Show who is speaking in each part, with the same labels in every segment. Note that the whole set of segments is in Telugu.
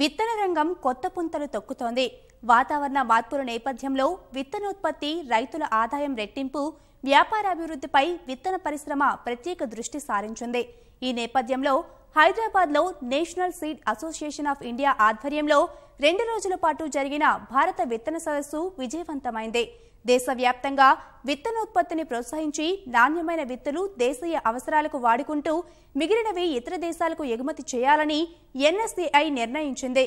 Speaker 1: విత్తన రంగం కొత్త పుంతలు తొక్కుతోంది. వాతావరణ మార్పుల నేపథ్యంలో విత్తనోత్పత్తి రైతుల ఆదాయం రెట్టింపు వ్యాపారాభివృద్ధిపై విత్తన పరిశ్రమ ప్రత్యేక దృష్టి సారించింది. ఈ నేపథ్యంలో హైదరాబాద్లో national seed association of India ఆధ్వర్యంలో రెండు రోజుల పాటు జరిగిన భారత విత్తన సదస్సు విజయవంతమైంది. దేశవ్యాప్తంగా విత్తనోత్పత్తిని ప్రోత్సహించి నాణ్యమైన విత్తులు దేశీయ అవసరాలకు వాడుకుంటూ మిగిలినవి ఇతర దేశాలకు ఎగుమతి చేయాలని ఎన్ఎస్సీఐ నిర్ణయించింది.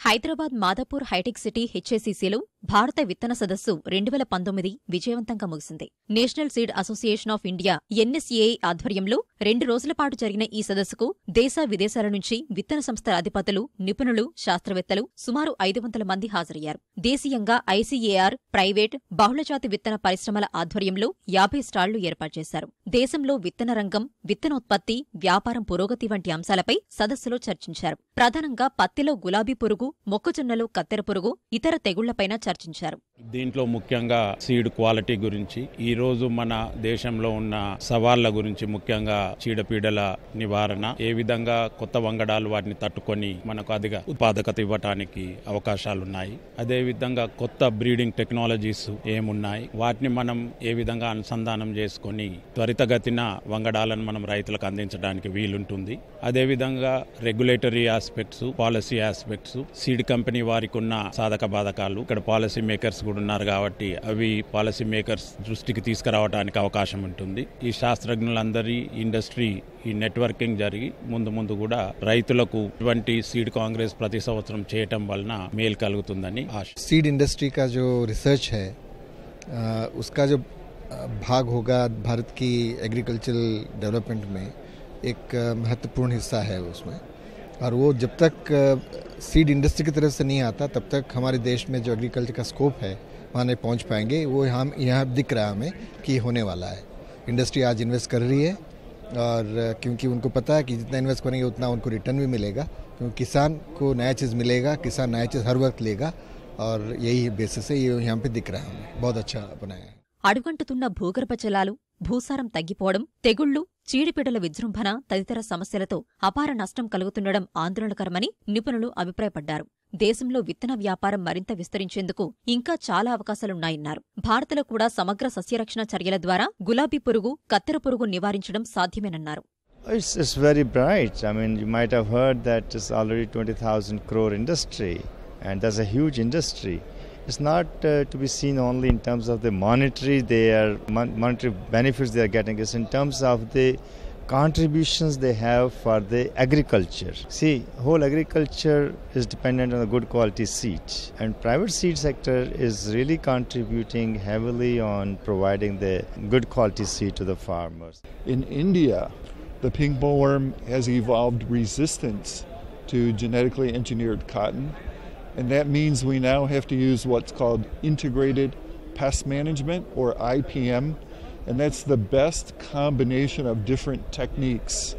Speaker 2: హైదరాబాద్ మాదాపూర్ హైటెక్ సిటీ హెచ్ఏసీసీలో భారత విత్తన సదస్సు రెండు వేల పంతొమ్మిది విజయవంతంగా ముగిసింది. National seed association of India NSAI ఆధ్వర్యంలో రెండు రోజుల పాటు జరిగిన ఈ సదస్సుకు దేశ విదేశాల నుంచి విత్తన సంస్థల అధిపతులు నిపుణులు శాస్త్రవేత్తలు సుమారు ఐదు వందల మంది హాజరయ్యారు. దేశీయంగా ఐసీఏఆర్ ప్రైవేట్ బహుళజాతి విత్తన పరిశ్రమల ఆధ్వర్యంలో యాభై స్టాళ్ళు ఏర్పాటు చేశారు. దేశంలో విత్తన రంగం విత్తనోత్పత్తి వ్యాపారం పురోగతి వంటి అంశాలపై సదస్సులో చర్చించారు. ప్రధానంగా పత్తిలో గులాబీ పురుగు మొక్కజొన్నలో కత్తెర పురుగు ఇతర తెగుళ్ళపైన చర్చించారు.
Speaker 3: దీంట్లో ముఖ్యంగా సీడ్ క్వాలిటీ గురించి ఈ రోజు మన దేశంలో ఉన్న సవాళ్ళ గురించి ముఖ్యంగా చీడపీడల నివారణ ఏ విధంగా కొత్త వంగడాలు వాటిని తట్టుకొని మనకు అధిక ఉత్పాదకత ఇవ్వటానికి అవకాశాలు ఉన్నాయి అదే విధంగా కొత్త బ్రీడింగ్ టెక్నాలజీస్ ఏమున్నాయి వాటిని మనం ఏ విధంగా అనుసంధానం చేసుకొని త్వరితగతిన వంగడాలను మనం రైతులకు అందించడానికి వీలుంటుంది. అదే విధంగా regulatory aspects policy aspects seed company వారికి ఉన్న సాధక బాధకాలు ఇక్కడ పాలసీ మేకర్స్ కూడా ఉన్నారు కాబట్టి అవి పాలసీ మేకర్స్ దృష్టికి తీసుకురావడానికి అవకాశం ఉంటుంది ఈ శాస్త్రజ్ఞులందరి ఇండస్ట్రీ ఈ నెట్వర్కింగ్ జరిగి ముందు ముందు కూడా రైతులకు ఇటువంటి సీడ్ కాంగ్రెస్ ప్రతి సంవత్సరం చేయటం వలన మేలు కలుగుతుందని ఆశ
Speaker 4: सीड इंडस्ट्री का जो रिसर्च है अ, उसका जो अ, भाग होगा भारत की एग्रीकल्चरल डेवलपमेंट में एक अ, महत्वपूर्ण हिस्सा है उसमें और वो जब तक सीड इंडस्ट्री की तरफ से नहीं आता तब तक हमारे देश में जो एग्रीकल्चर का स्कोप है वहाँ नहीं पहुँच पाएंगे वो हम यहाँ दिख रहा है हमें कि ये होने वाला है इंडस्ट्री आज इन्वेस्ट कर रही है और अ, क्योंकि उनको पता है कि जितना इन्वेस्ट करेंगे उतना उनको रिटर्न भी मिलेगा क्योंकि किसान को नया चीज़ मिलेगा किसान नया चीज़ हर वक्त लेगा और यही बेसिस है ये यहाँ पे दिख रहा है हमें बहुत अच्छा बनाया है
Speaker 2: అడుగంటుతున్న భూగర్భ జలాలు భూసారం తగ్గిపోవడం తెగుళ్లు చీడిపీడల విజృంభణ తదితర సమస్యలతో అపార నష్టం కలుగుతుండడం ఆందోళనకరమని నిపుణులు అభిప్రాయపడ్డారు దేశంలో విత్తన వ్యాపారం మరింత విస్తరించేందుకు ఇంకా చాలా అవకాశాలున్నాయన్నారు భారత్లో కూడా సమగ్ర సస్యరక్షణ చర్యల ద్వారా గులాబీ పురుగు కత్తెర పురుగు నివారించడం సాధ్యమేనన్నారు
Speaker 5: It's, it's very bright. I mean, you might have heard that it's already 20,000 crore industry, and that's a huge industry. It's not uh, to be seen only in terms of the monetary they are mon- monetary benefits they are getting. It's in terms of the contributions they have for the agriculture. See, whole agriculture is dependent on the good quality seed and private seed sector is really contributing heavily on providing the good quality seed to the farmers.
Speaker 6: In India, the pink bollworm has evolved resistance to genetically engineered cotton, and that means we now have to use what's called integrated pest management or IPM, and that's the best combination of different techniques.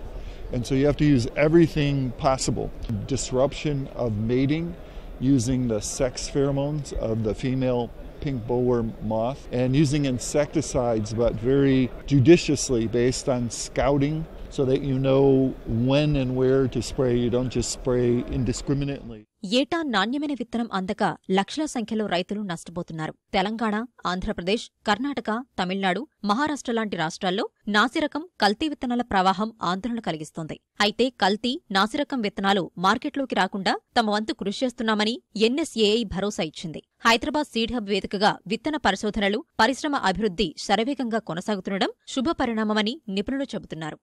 Speaker 6: And so you have to use everything possible. Disruption of mating using the sex pheromones of the female pink bollworm moth and using insecticides but very judiciously based on scouting so that you know when and where to spray. You don't just spray indiscriminately.
Speaker 2: ఏటా నాణ్యమైన విత్తనం అందక లక్షల సంఖ్యలో రైతులు నష్టపోతున్నారు. తెలంగాణ ఆంధ్రప్రదేశ్ కర్ణాటక తమిళనాడు మహారాష్ట్ర లాంటి రాష్ట్రాల్లో నాసిరకం కల్తీ విత్తనాల ప్రవాహం ఆందోళన కలిగిస్తోంది. అయితే కల్తీ నాసిరకం విత్తనాలు మార్కెట్లోకి రాకుండా తమ వంతు కృషి చేస్తున్నామని ఎన్ఎస్ఏఐ భరోసా ఇచ్చింది. హైదరాబాద్ సీడ్ హబ్ వేదికగా విత్తన పరిశోధనలు పరిశ్రమ అభివృద్ధి శరవేగంగా కొనసాగుతుండడం శుభ పరిణామమని నిపుణులు చెబుతున్నారు.